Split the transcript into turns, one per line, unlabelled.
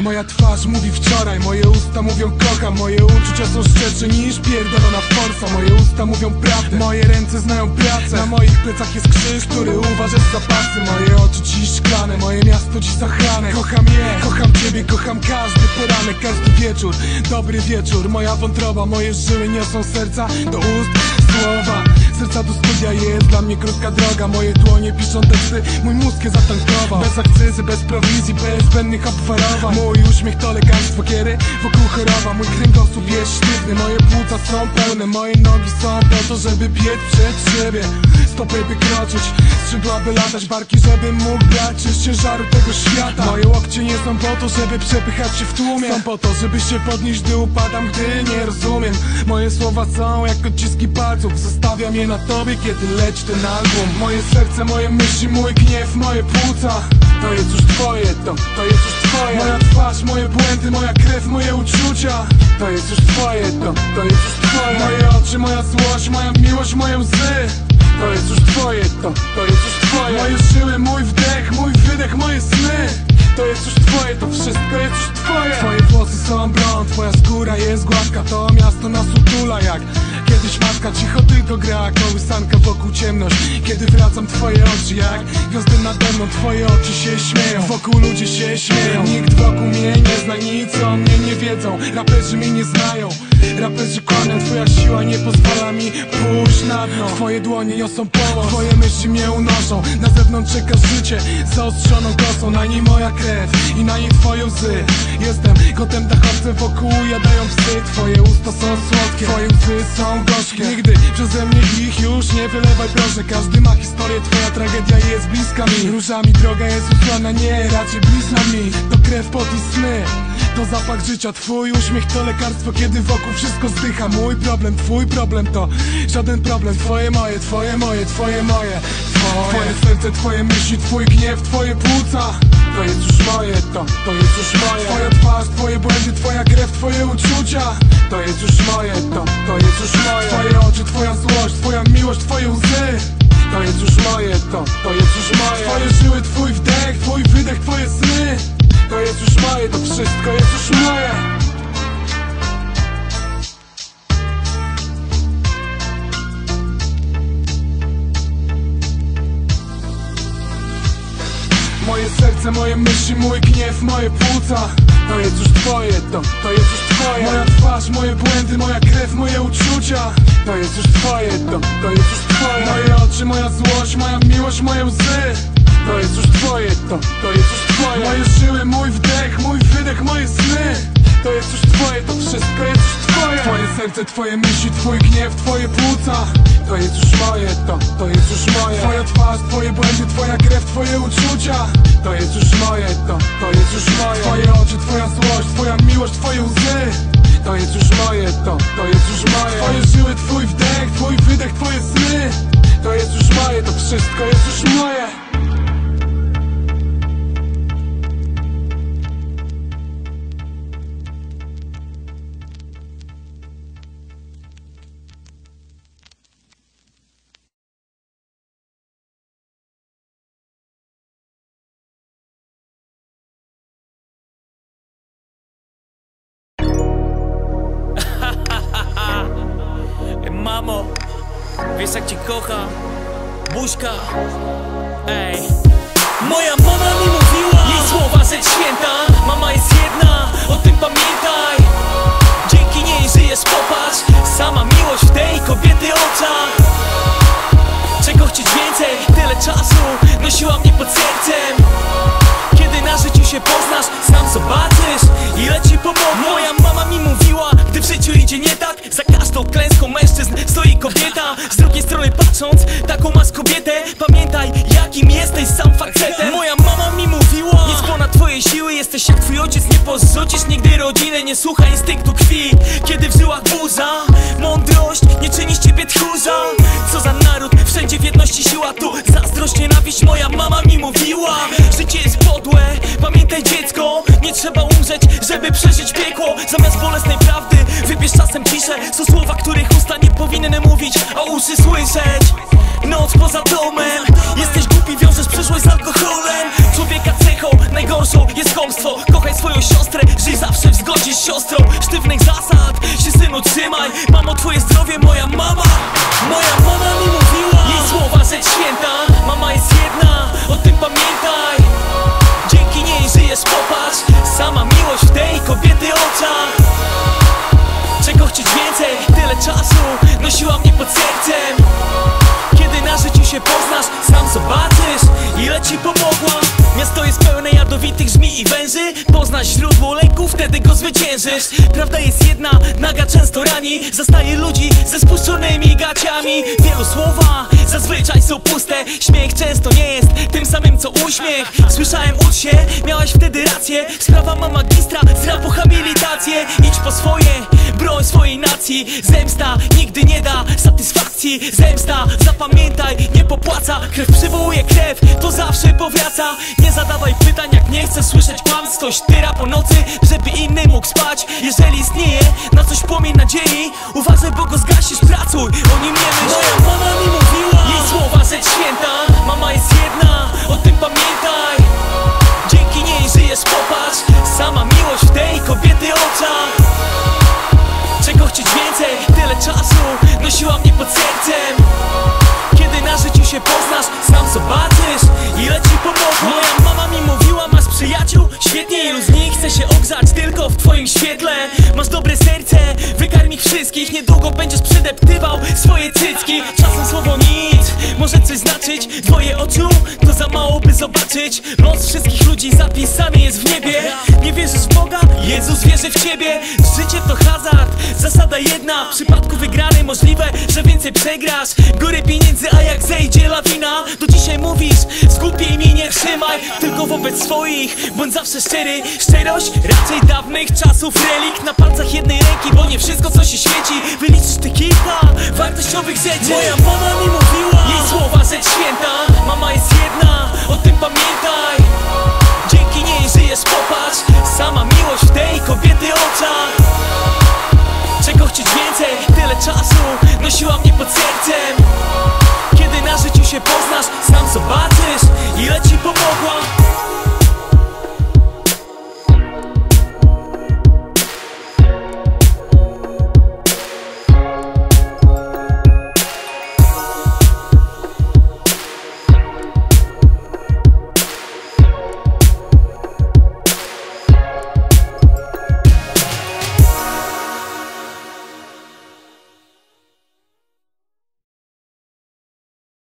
Moja twarz mówi wczoraj, moje usta mówią kocham Moje uczucia są szczersze niż pierdolona forsa. Moje usta mówią prawdę, moje ręce znają pracę. Na moich plecach jest krzyż, który uważasz za pasy. Moje oczy dziś szklane, moje miasto dziś zachlane Kocham je, kocham ciebie, kocham każdy poranek, każdy wieczór. Dobry wieczór, moja wątroba, moje żyły niosą serca do ust Słowa, serca do studia jest dla mnie krótka droga. Moje dłonie piszą teksty, mój mózg je zatankował Bez akcyzy, bez prowizji, bez zbędnych obwarowań. Mój uśmiech to lekarstwo, kiedy wokół choroba. Mój kręgosłup jest sztywny, moje płuca są pełne. Moje nogi są po to, żeby biec przed siebie. Stopy by kroczyć, skrzydła by latać. Barki, żebym mógł brać z ciężaru tego świata. Moje łokcie nie są po to, żeby przepychać się w tłumie. Są po to, żeby się podnieść, gdy upadam, gdy nie rozumiem. Moje słowa są jak odciski palców. Zostawiam je na tobie, kiedy leci ten album. Moje serce, moje myśli, mój gniew, moje płuca. To jest już twoje, to, to jest już twoje. Moja twarz, moje błędy, moja krew, moje uczucia. To jest już twoje, to, to jest już twoje. Moje oczy, moja złość, moja miłość, moje łzy. To jest już twoje, to, to jest już twoje. Moje żyły, mój wdech, mój wydech, moje sny. To jest już twoje, to wszystko jest już twoje. Twoje włosy są blond, twoja skóra jest gładka. To miasto nas utula jak Kiedyś matka cicho tylko gra Kołysanka wokół ciemność. Kiedy wracam twoje oczy jak Gwiazdy nade mną Twoje oczy się śmieją. Wokół ludzie się śmieją. Nikt wokół mnie nie zna nic o mnie nie wiedzą. Raperzy mnie nie znają. Raperzy kłamią Twoja siła nie pozwala mi pójść na dno. Twoje dłonie niosą pomoc Twoje myśli mnie unoszą. Na zewnątrz czeka życie Zaostrzoną kosą. Na niej moja krew I na niej twoje łzy. Jestem kotem dachowcem Wokół jadają psy. Twoje usta są słodkie Twoje łzy są Nigdy przeze mnie ich już nie wylewaj proszę. Każdy ma historię Twoja tragedia jest bliska mi. Różami droga jest usłana Nie, raczej bliska mi. To krew, pot i sny. To zapach życia, twój uśmiech to lekarstwo Kiedy wokół wszystko zdycha. Mój problem, twój problem to żaden problem. Twoje moje, twoje moje, twoje moje Twoje, serce, twoje myśli, twój gniew, twoje płuca. To jest już moje, to, to jest już moje. Twoja twarz, twoje błędy, twoja krew, twoje uczucia. To jest już moje, to, to jest już moje. Twoje oczy, twoja złość, twoja miłość, twoje łzy. To jest już moje, to, to jest już moje. Twoje żyły, twój wdech, twój wydech, twoje sny. To jest już moje, to wszystko jest już moje serce, moje myśli, mój gniew, moje płuca. To jest już twoje, to, to jest już twoje. Moja twarz, moje błędy, moja krew, moje uczucia. To jest już twoje, to, to jest już twoje. Moje oczy, moja złość, moja miłość, moje łzy. To jest już twoje, to, to jest już twoje. Moje żyły, mój wdech, mój wydech, moje sny. To jest już twoje, to wszystko jest już twoje. Twoje serce, twoje myśli, twój gniew, twoje płuca To jest już moje, to, to jest już moje. Twoja twarz, twoje błędy, twoja krew, twoje uczucia. To jest już moje, to, to jest już
wiesz jak cię kocham Buźka, ej. Moja mama mi mówiła Jej słowa rzecz święta Mama jest jedna, o tym pamiętaj. Dzięki niej żyjesz, popatrz Sama miłość w tej kobiety oczach. Czego chcieć więcej? Tyle czasu Nosiła mnie pod sercem. Kiedy na życiu się poznasz Sam zobaczysz Ile ci pomogło. Moja mama mi mówiła Gdy w życiu idzie nie tak. Za każdą klęską mężczyzn stoi kobieta Z drugiej strony patrząc Taką masz kobietę. Pamiętaj jakim jesteś sam facetem. Moja mama mi mówiła Nic ponad twoje siły Jesteś jak twój ojciec. Nie porzucisz nigdy rodziny Nie słuchaj instynktu krwi. Kiedy w żyłach burza Mądrość nie czyni z ciebie tchórza. Co za naród Wszędzie w jedności siła tu. Zazdrość, nienawiść Moja mama mi mówiła. Życie jest podłe Pamiętaj dziecko. Nie trzeba umrzeć, żeby przeżyć piekło. Zamiast bolesnej prawdy Wybierz czasem ciszę Są słowa, których usta nie powinny mówić A uszy słyszeć. Noc poza domem Jesteś głupi, wiążesz przyszłość z alkoholem. Człowieka cechą najgorszą jest kłamstwo Kochaj swoją siostrę, żyj zawsze w zgodzie z siostrą. Sztywnych zasad się synu trzymaj. Mamo, twoje zdrowie, moja mama. Mnie pod sercem. Kiedy na życiu się poznasz Sam zobaczysz ile ci pomogłam Miasto jest pełne jadowitych żmi i węży. Poznasz źródło lęku, wtedy go zwyciężysz. Prawda jest jedna, naga często rani. Zastaje ludzi ze spuszczonymi gaciami. Wielu słów zazwyczaj są puste Śmiech często nie jest tym samym co uśmiech. Słyszałem ucz się, miałeś wtedy rację. Sprawa ma magistra, zra po habilitację Idź po swoje, broń swojej nacji. Zemsta nigdy nie da satysfakcji. Zemsta, zapamiętaj, nie popłaca. Krew przywołuje krew, to zawsze powraca. Nie zadawaj pytań jak nie chcesz słyszeć kłamstw Ktoś tyra po nocy, żeby inny mógł spać. Jeżeli istnieje na coś płomień nadziei Uważaj, bo go zgasisz, pracuj, o nim nie myśl czasu nosiła mnie pod sercem. Kiedy na życiu się poznasz, sam zobaczysz Ile ci pomogło. Moja mama mi mówiła, masz przyjaciół? Świetnie, ilu z nich chce się ogrzać tylko w twoim świetle. Masz dobre serce, wykarm ich wszystkich Niedługo będziesz przedeptywał swoje cycki. Czasem słowo nic może coś znaczyć Twoje oczu to za mało by zobaczyć. Los wszystkich ludzi zapisany jest w niebie. Nie wierzysz w Boga? Jezus wierzy w ciebie. Życie to hazard, zasada jedna W przypadku wygranej możliwe, że więcej przegrasz. Góry pieniędzy, a jak zejdzie lawina Do dzisiaj mówisz, zgłupiej mi nie trzymaj Tylko wobec swoich, bądź zawsze szczery Szczerość raczej dawnych czasów. Relikt na palcach jednej ręki Bo nie wszystko co się świeci. Wyliczysz te kilka wartościowych rzeczy. Moja mama mi mówiła Jej słowa rzecz święta Mama jest jedna, o tym pamiętaj. Dzięki niej żyjesz, popatrz Sama miłość w tej kobiety oczach Czego chcieć więcej? Tyle czasu nosiła mnie pod sercem